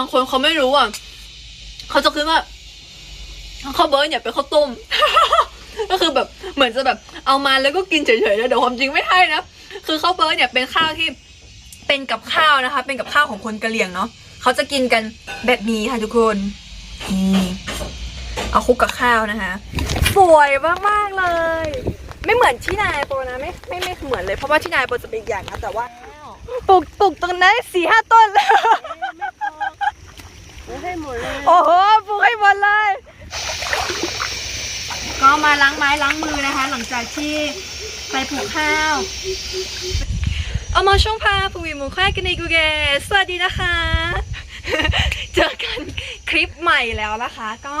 างคนเขาไม่รู้อะเขาจะคิดว่าข้าวเบิร์ดเนี่ยเป็นข้าวต้ม ก็คือแบบเหมือนจะแบบเอามาแล้วก็กินเฉยๆนะเดี๋ยวความจริงไม่ใช่นะคือข้าวเบิร์ดเนี่ยเป็นข้าวที่เป็นกับข้าวนะคะ เป็นกับข้าวของคนกะเหรี่ยงเนาะเขาจะกินกันแบบนี้ค่ะทุกคนนี่เอาคุกกับข้าวนะคะสวยมากๆเลย ไม่เหมือนที่นายโปนะไม่ไม่ไม่เหมือนเลยเพราะว่าที่นายโปจะเป็นอีกอย่างนะแต่ว่าปลูกปลูกตรงนั้นสี่ห้าต้นเลย ให้หมดเลยโอ้โหปลูกให้หมดเลย ก็มาล้างไม้ล้างมือนะคะ หลังจากที่ไปปลูกข้าวเอามาช่วงพาผู้วิมูค่ายกันในกูเกสวัสดีนะคะ เจอกันคลิปใหม่แล้วนะคะ ก็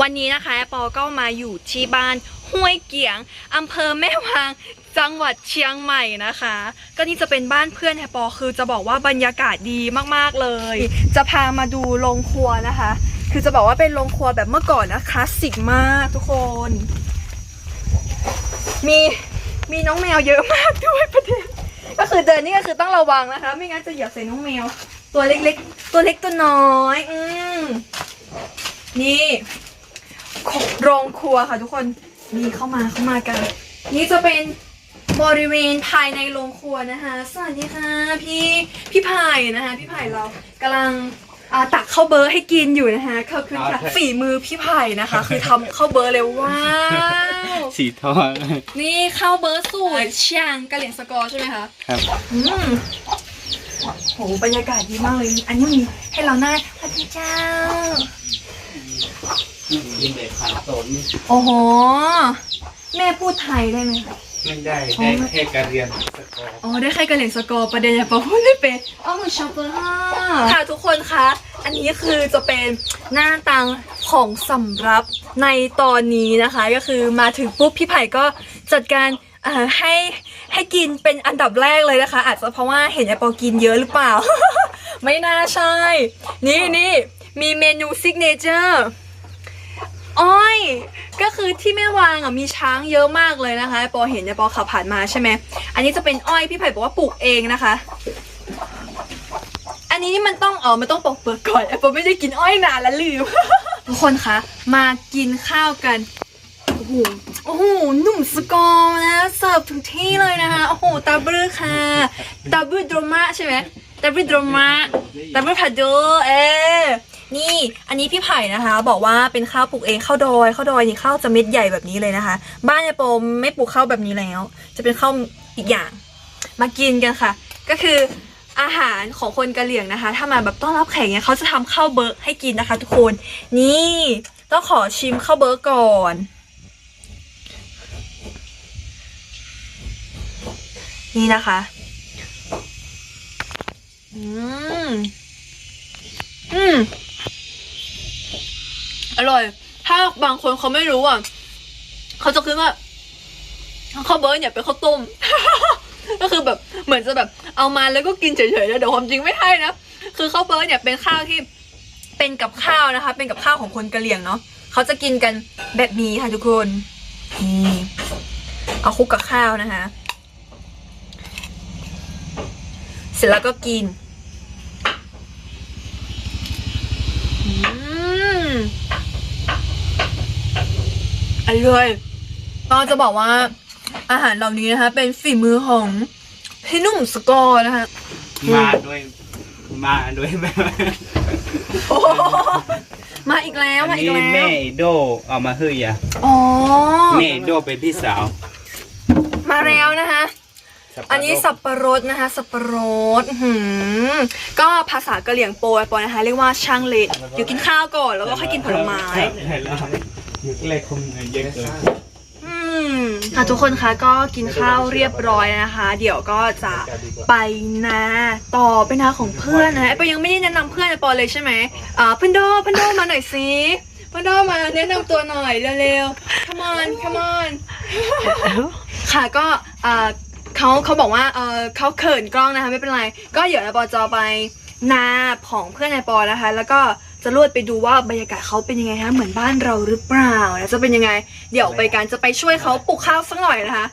วันนี้นะคะแอปเปอก็มาอยู่ที่บ้านห้วยเกียงอำเภอแม่วาง จังหวัดเชียงใหม่นะคะ ก็นี่จะเป็นบ้านเพื่อนแอปปอคือจะบอกว่าบรรยากาศดีมากๆเลย จะพามาดูโรงครัวนะคะ คือจะบอกว่าเป็นโรงครัวแบบเมื่อก่อนนะคลาสสิกมากทุกคน มีมีน้องแมวเยอะมากด้วยประเด็นก็คือเดินนี่ก็คือต้องระวังนะคะ ไม่งั้นจะเหยียบใส่น้องแมว ตัวเล็กๆ ตัวเล็กตัวน้อย อืมนี่โรงครัวค่ะทุกคนนี่เข้ามาเข้ามากัน นี่จะเป็น บริเวณภายในโรงครัวนะคะ สวัสดีค่ะพี่พี่ไผ่นะคะ พี่ไผ่เรากำลังอ่าตักข้าวเบอร์ให้กินอยู่นะคะขอบคุณค่ะอ่าใช่ฝีมือพี่ไผ่นะคะ คือทำข้าวเบอร์เลยว้าวสีทองนี่ข้าวเบอร์สูตรเชียงกะเหรี่ยงสกอร์ใช่ไหมคะครับอืมโหบรรยากาศดีมากเลย อันนี้มีให้เราหน้าพระเจ้ายิงเด็กผ่านโซนโอ้โห แม่พูดไทยได้ไหมคะ ไม่ได้ได้แค่การเรียนสกอร์อ๋อได้แค่กระเหลี่ยงสกอร์ประเด็นอย่าปะพูดไม่เป็นอ๋อมันชอบเปอร์ค่ะทุกคนคะ อันนี้คือจะเป็นหน้าตังของสำรับในตอนนี้นะคะ ก็คือมาถึงปุ๊บพี่ไผ่ก็จัดการเอ่อให้ให้กินเป็นอันดับแรกเลยนะคะ อาจจะเพราะว่าเห็นไอปอกินเยอะหรือเปล่า ไม่น่าใช่ นี่นี่มีเมนูซิกเนเจอร์ อ้อย ก็คือที่แม่วางอะมีช้างเยอะมากเลยนะคะไอ้ปอเห็นไอปอขับผ่านมาใช่ไหมอันนี้จะเป็นอ้อยพี่ไผ่บอกว่าปลูกเองนะคะ อันนี้นี่มันต้องเออมันต้องปอกเปลือกก่อนอปอไม่ได้กินอ้อยนานแล้วลืมทุกคนคะมากินข้าวกันโอ้โหโอ้โหหนุ่มสกอร์นะเสิร์ฟถึงที่เลยนะคะโอ้โหตาบรือค่ะตาบรือดราม่าใช่ไหมตาบรือดราม่าตาบรือผัดโดเออ นี่อันนี้พี่ไผ่นะคะ บอกว่าเป็นข้าวปลูกเองข้าวดอยข้าวดอยนี่ข้าวจะเม็ดใหญ่แบบนี้เลยนะคะ บ้านยายโปมไม่ปลูกข้าวแบบนี้แล้ว จะเป็นข้าวอีกอย่าง มากินกันค่ะ ก็คืออาหารของคนกะเหรี่ยงนะคะ ถ้ามาแบบต้อนรับแขกเนี่ยเขาจะทำข้าวเบอร์กให้กินนะคะ ทุกคน นี่ต้องขอชิมข้าวเบอร์กก่อนนี่นะคะ อืม อืม อร่อย ถ้าบางคนเขาไม่รู้อะเขาจะคิดว่าข้าวเบิร์ดเนี่ยเป็นข้าวต้ม ก็คือแบบเหมือนจะแบบเอามาแล้วก็กินเฉยๆนะเดี๋ยวความจริงไม่ใช่นะคือข้าวเบิร์ดเนี่ยเป็นข้าวที่เป็นกับข้าวนะคะ เป็นกับข้าวของคนกะเหรี่ยงเนาะเขาจะกินกันแบบนี้ค่ะทุกคนนี่เอาคุกกับข้าวนะคะ เสร็จแล้วก็กิน อืม อร่อยก็จะบอกว่า อาหารเหล่านี้นะคะ เป็นฝีมือของพี่หนุ่มสกอร์นะคะ มาด้วย มาด้วยแม่โอ้โหมาอีกแล้วอันมาอีกนี้แล้วแม่โดเอามาให้อะอ๋อ แม่โดเป็นพี่สาวมาแล้วนะคะสับปะรดอันนี้สับปะรดนะคะ สับปะรดอื้อหือก็ภาษากะเหรี่ยงโปยปอยนะคะ เรียกว่าช่างเละอยู่กินข้าวก่อนแล้วก็ค่อยกินผลไม้ ใช่แล้ว อยู่ใกล้คงเยอะเกินอืมค่ะทุกคนคะก็กินข้าวเรียบร้อยนะคะ เดี๋ยวก็จะไปนาต่อไปนาของเพื่อนนะไอปยังไม่ได้แนะนำเพื่อนปอเลยใช่ไหมอ่าเพื่อนโดเพื่อนโดมาหน่อยสิเพื่อนโดมาแนะนำตัวหน่อยเร็วๆ come on come on ค่ะก็อ่าเขาเขาบอกว่าเออเขาเขินกล้องนะคะไม่เป็นไร ก็เดี๋ยวไอ้ปอจะไปนาของเพื่อนไอ้ปอนะคะ แล้วก็ จะลวดไปดูว่าบรรยากาศเขาเป็นยังไงคะเหมือนบ้านเราหรือเปล่านะจะเป็นยังไง เดี๋ยวไปกันจะไปช่วยเขาปลูกข้าวสักหน่อยนะคะ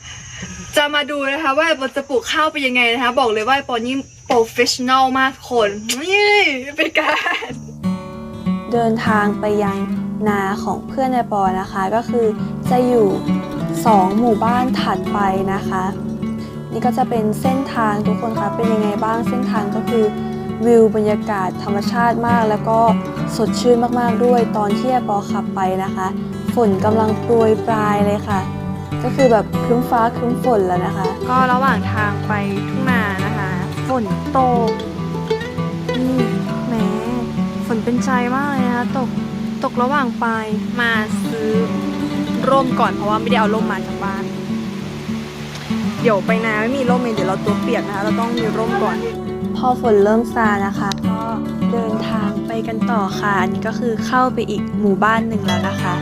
จะมาดูนะคะว่าไอ้ปอจะปลูกข้าวเป็นยังไงนะคะ บอกเลยว่าไอ้ปอนี่โปรเฟชชั่นอลมากทุกคนนี่เป็นการเดินทางไปยังนาของเพื่อนในปอนะคะ ก็คือจะอยู่สองหมู่บ้านถัดไปนะคะ นี่ก็จะเป็นเส้นทางทุกคนคะเป็นยังไงบ้างเส้นทางก็คือ วิวบรรยากาศธรรมชาติมาก แล้วก็สดชื่นมากๆด้วยตอนที่ปอขับไปนะคะ ฝนกำลังโปรยปลายเลยค่ะ ก็คือแบบครึ้มฟ้าครึ้มฝนแล้วนะคะ ก็ระหว่างทางไปทุ่งนานะคะ ฝนตกนี่แหมฝนเป็นใจมากเลยนะคะตกตกระหว่างไปมาซื้อร่มก่อนเพราะว่าไม่ได้เอาร่มมาจากบ้าน เดี๋ยวไปนาไม่มีร่มเองเดี๋ยวเราตัวเปียกนะคะ เราต้องมีร่มก่อน พอฝนเริ่มซานะคะ ก็เดินทางไปกันต่อค่ะ อันนี้ก็คือเข้าไปอีกหมู่บ้านหนึ่งแล้วนะคะ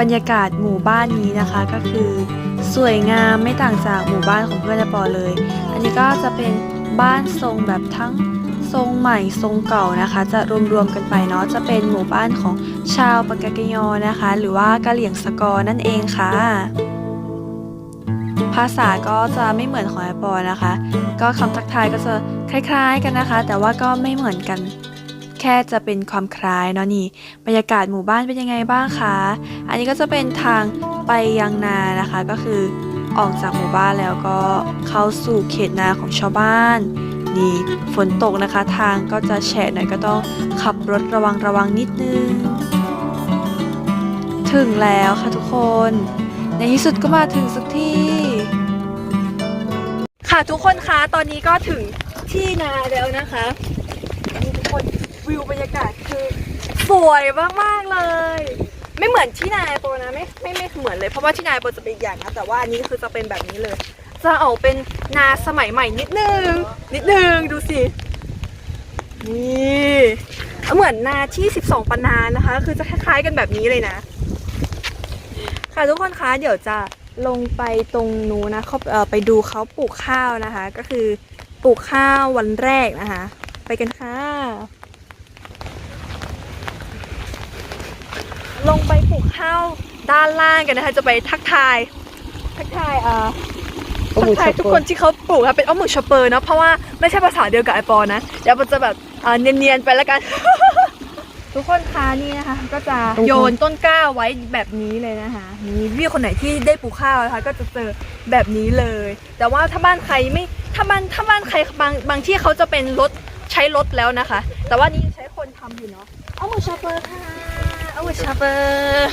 บรรยากาศหมู่บ้านนี้นะคะก็คือสวยงามไม่ต่างจากหมู่บ้านของเพื่อนปอเลย อันนี้ก็จะเป็นบ้านทรงแบบทั้งทรงใหม่ทรงเก่านะคะ จะรวมๆกันไปเนาะจะเป็นหมู่บ้านของชาวปากกากยอนะคะ หรือว่ากะเหลี่ยงสกอนั่นเองค่ะ ภาษาก็จะไม่เหมือนของไอปอนะคะ ก็คำทักทายก็จะคล้ายๆกันนะคะ แต่ว่าก็ไม่เหมือนกัน แค่จะเป็นความคล้ายเนาะนี่ บรรยากาศหมู่บ้านเป็นยังไงบ้างคะ อันนี้ก็จะเป็นทางไปยังนานะคะ ก็คือออกจากหมู่บ้านแล้วก็เข้าสู่เขตนาของชาวบ้าน นี่ฝนตกนะคะ ทางก็จะแฉะหน่อยก็ต้องขับรถระวังระวังนิดนึง ถึงแล้วค่ะทุกคน ในที่สุดก็มาถึงสักที ค่ะทุกคนคะตอนนี้ก็ถึงที่นาแล้วนะคะทุกคนวิวบรรยากาศคือสวยมากๆเลย ไม่เหมือนที่นายโปนะไม่ไม่ไม่เหมือนเลยเพราะว่าที่นายโปจะเป็นอีกอย่างนะแต่ว่าอันนี้คือจะเป็นแบบนี้เลย จะเอาเป็นนาสมัยใหม่นิดนึงนิดนึงดูสินี่เหมือนนาที่ 12ปันนานะคะ คือจะคล้ายๆกันแบบนี้เลยนะ ค่ะทุกคนคะเดี๋ยวจะ ลงไปตรงนู้นนะเขาเอ่อไปดูเขาปลูกข้าวนะคะ ก็คือปลูกข้าววันแรกนะคะ ไปกันค่ะ ลงไปปลูกข้าวด้านล่างกันนะคะ จะไปทักทาย ทักทายเอ่อทักทายทุกคนที่เขาปลูกค่ะเป็นอ้อมหมึกชอปเปอร์เนาะเพราะว่าไม่ใช่ภาษาเดียวกับไอปอนะเดี๋ยวมันจะแบบเอ่อเนียนๆไปแล้วกัน ทุกคนคะนี่นะคะ ก็จะโยนต้นกล้าไว้แบบนี้เลยนะคะนี่พี่คนไหนที่ได้ปลูกข้าวนะคะ ก็จะเจอแบบนี้เลย แต่ว่าถ้าบ้านใครไม่ถ้าบ้านถ้าบ้านใครบางบางที่เขาจะเป็นรถใช้รถแล้วนะคะ แต่ว่านี่ใช้คนทำอยู่เนาะเอามือชอปเปอร์ค่ะเอามือชอปเปอร์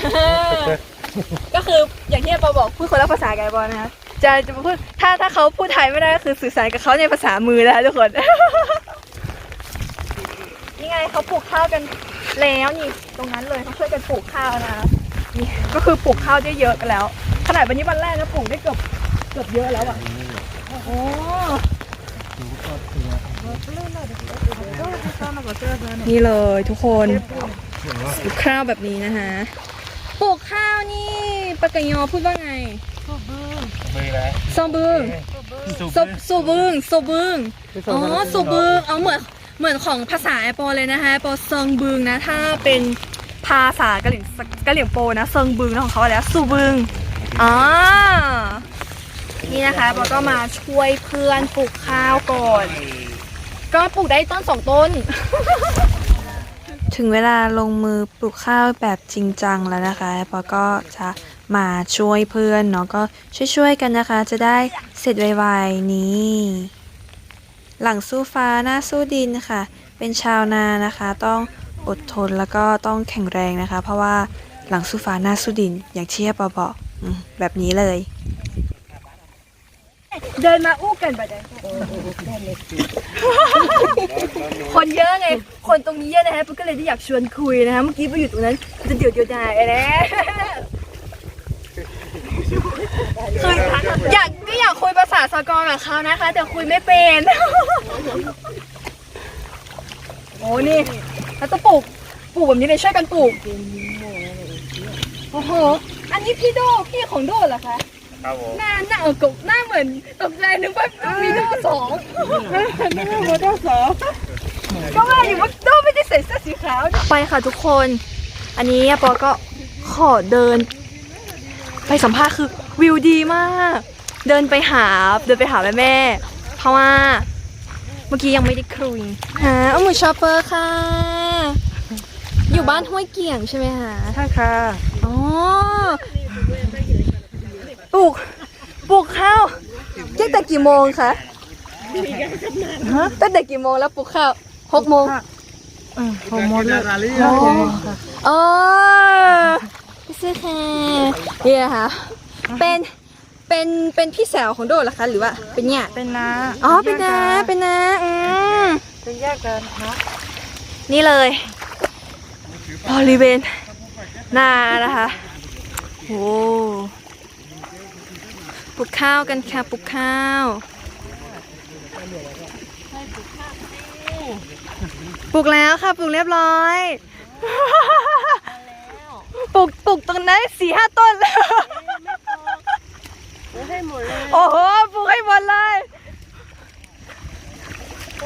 ก็คืออย่างที่ปอบอกพูดคนละภาษากันบอลนะคะจะจะพูดถ้าถ้าเขาพูดไทยไม่ได้ก็คือสื่อสารกับเขาในภาษามือนะคะทุกคนนี่ไงเขาปลูกข้าวกัน แล้วนี่ตรงนั้นเลยเขาช่วยกันปลูกข้าวนะนี่ก็คือปลูกข้าวได้เยอะกันแล้ว ขนาดวันนี้วันแรกนะปลูกได้เกือบเกือบเยอะแล้วอะโอ้โหนี่เลยทุกคนปลูกข้าวแบบนี้นะคะปลูกข้าวนี่ปากกยอพูดว่าไงมือแล้วซอบึงโซโซบึงโซบึงอ๋อโซบึงเอาเหมือน เหมือนของภาษาแอปโปเลยนะคะแอปโปเซิงบึงนะ ถ้าเป็นภาษากะเหรี่ยงกะเหรี่ยงโปนะเซิงบึงนะของเขาแล้วซูบึงอ๋อนี่นะคะแอปโปก็มาช่วยเพื่อนปลูกข้าวก่อน ก็ปลูกได้ต้นสองต้น ถึงเวลาลงมือปลูกข้าวแบบจริงจังแล้วนะคะปอก็จะมาช่วยเพื่อนเนาะก็ช่วยๆกันนะคะ จะได้เสร็จไวๆนี้ หลังสู้ฟ้าหน้าสู้ดินค่ะ เป็นชาวนานะคะ ต้องอดทนแล้วก็ต้องแข็งแรงนะคะ เพราะว่าหลังสู้ฟ้าหน้าสู้ดินอย่างที่ปอบอกแบบนี้เลย เดินมาอู้กันไปเลยคนเยอะไง คนตรงนี้เยอะนะคะปุ๊กก็เลยได้อยากชวนคุยนะคะเมื่อกี้ไปอยู่ตรงนั้นจะเดือดเดียวดายนะ คืออยากก็อยากคุยภาษาสกอร์กับเขานะคะ แต่คุยไม่เป็นโอ้นี่เราต้องปลูกปลูกแบบนี้เลยช่วยกันปลูกโอ้โหอันนี้พี่โดพี่ของโดเหรอคะครับผมหน้าหน้าเออกบหน้าเหมือนตกใจนึกว่ามีโดสองนึกว่าโดสองก็ว่าอยู่ว่าโดไม่ได้ใส่เสื้อสีขาวไปค่ะทุกคน อันนี้ปอก็ขอเดิน ไปสัมภาษณ์คือวิวดีมาก เดินไปหาเดินไปหาแม่แม่ๆเพราะว่าเมื่อกี้ยังไม่ได้คุยหาเอาหมูชอปเปอร์ค่ะ อยู่บ้านห้วยเกี่ยงใช่ไหมคะใช่ค่ะอ๋อปลูกปลูกข้าวตั้งแต่กี่โมงคะตั้งแต่กี่โมงแล้วปลูกข้าวหกโมงผมหมดเลย อ๋อ พี่ซื้อค่ะนี่นะคะเป็นเป็นเป็นพี่สาวของโดดเหรอคะหรือว่าเป็นเนี่ยเป็นน้าอ๋อเป็นน้าเป็นน้าอืมเป็นแยกกันนะนี่เลยบริเวณหน้านะคะโอ้ปลูกข้าวกันค่ะปลูกข้าวปลูกแล้วค่ะปลูกเรียบร้อยป ลูกปลูกตรงนั้นสี่ห้าต้นเลยให้หมดเลยโอ้โหปลูกให้หมดเลย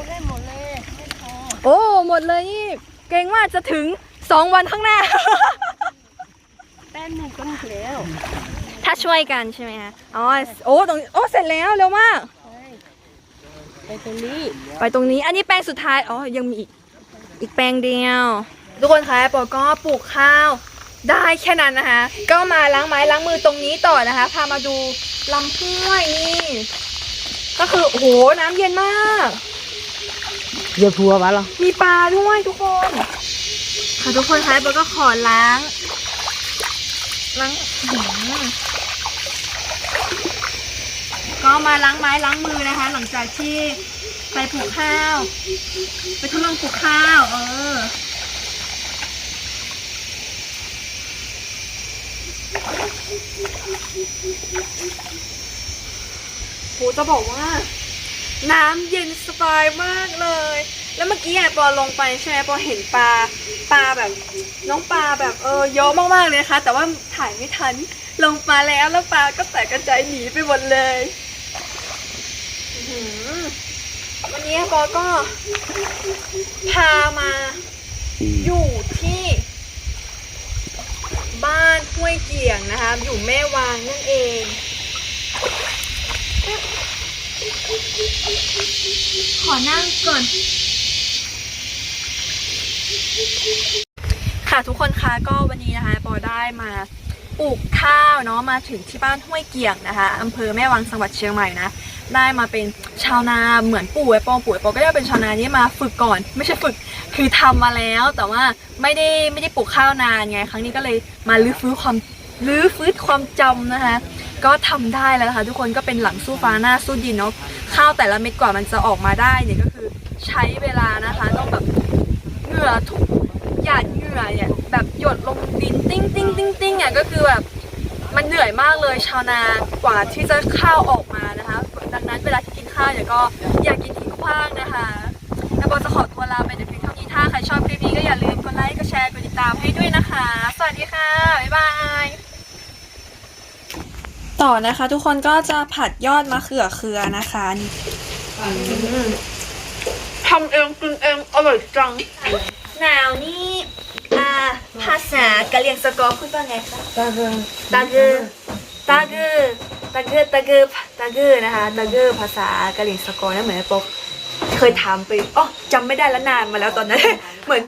ให้หมดเลยโอ้หมดเลยนี่เกรงว่าจะถึงสองวันข้างหน้าแป้นหนึ่งต้นแล้ว ถ้าช่วยกันใช่ไหมคะอ๋อโอ้ตรงโอ้เสร็จแล้วเร็วมากไปตรงนี้ ไปตรงนี้ อันนี้แปลงสุดท้าย อ๋อ ยังมีอีก อีกแปลงเดียว ทุกคนคะปอก็ปลูกข้าว ได้แค่นั้นนะคะ ก็มาล้างไม้ล้างมือตรงนี้ต่อนะคะ พามาดูลำห้วยนี่ ก็คือโอ้โหน้ำเย็นมากเดี๋ยวพัวมาหรอมีปลาด้วยทุกคนค่ะทุกคนคะปอก็ขอล้าง ล้างอื้อหือก็มาล้างไม้ล้างมือนะคะ หลังจากที่ไปปลูกข้าว ไปทดลองปลูกข้าว เออ โหจะบอกว่า น้ำเย็นสบายมากเลย แล้วเมื่อกี้อะปอลงไปใช่ไหมปอเห็นปลาปลาแบบ น้องปลาแบบเออเยอะมากๆเลยนะคะ แต่ว่าถ่ายไม่ทันลงปลาแล้วแล้วปลาก็แตกกระจายหนีไปหมดเลยวันนี้ปอก็พามาอยู่ที่ บ้านห้วยเกี่ยงนะคะ อยู่แม่วางนั่นเองขอนั่งก่อน ค่ะทุกคนคะก็วันนี้นะคะปอได้มาปลูกข้าวเนาะมาถึงที่บ้านห้วยเกียงนะคะอำเภอแม่วางจังหวัดเชียงใหม่นะ ได้มาเป็นชาวนาเหมือนปู่ไอ้ปองปู่ไอ้ปองก็ได้เป็นชาวนานี้มาฝึกก่อน ไม่ใช่ฝึกคือทำมาแล้ว แต่ว่าไม่ได้ไม่ได้ปลูกข้าวนานไงครั้งนี้ก็เลยมาลื้อฟื้นความลื้อฟื้นความจำนะคะ ก็ทำได้แล้วนะคะทุกคนก็เป็นหลังสู้ฟ้าหน้าสู้ดินเนาะข้าวแต่ละเม็ดกว่ามันจะออกมาได้เนี่ยก็คือใช้เวลานะคะต้องแบบเหงื่อทุกหยาดเหงื่อเนี่ยแบบหยดลงดินติ้งติ้งติ้งติ้งอะก็คือแบบมันเหนื่อยมากเลยชาวนากว่าที่จะข้าวออกมานะคะ ดังนั้นเวลาที่กินข้าวเนี่ยก็อย่ากินทิ้งขว้างนะคะแล้วก็จะขอตัวลาไปแต่เพียงเท่านี้ถ้าใครชอบคลิปนี้ก็อย่าลืมกดไลค์กดแชร์กดติดตามให้ด้วยนะคะ สวัสดีค่ะบ๊ายบายต่อนะคะทุกคนก็จะผัดยอดมะเขือเขือนะคะนี่ทำเองกินเองอร่อยจังหนาวนี่อ่าภาษากะเหรี่ยงสกอร์พูดว่าไงคะตาเริงตาเกอตาเกอ ตะเกือตะเกือตะเกือนะคะตะเกือภาษากะเหรี่ยงสกอร์นะเหมือนปกเคยถามไปอ๋อจำไม่ได้แล้วนานมาแล้วตอนนั้นเหมือน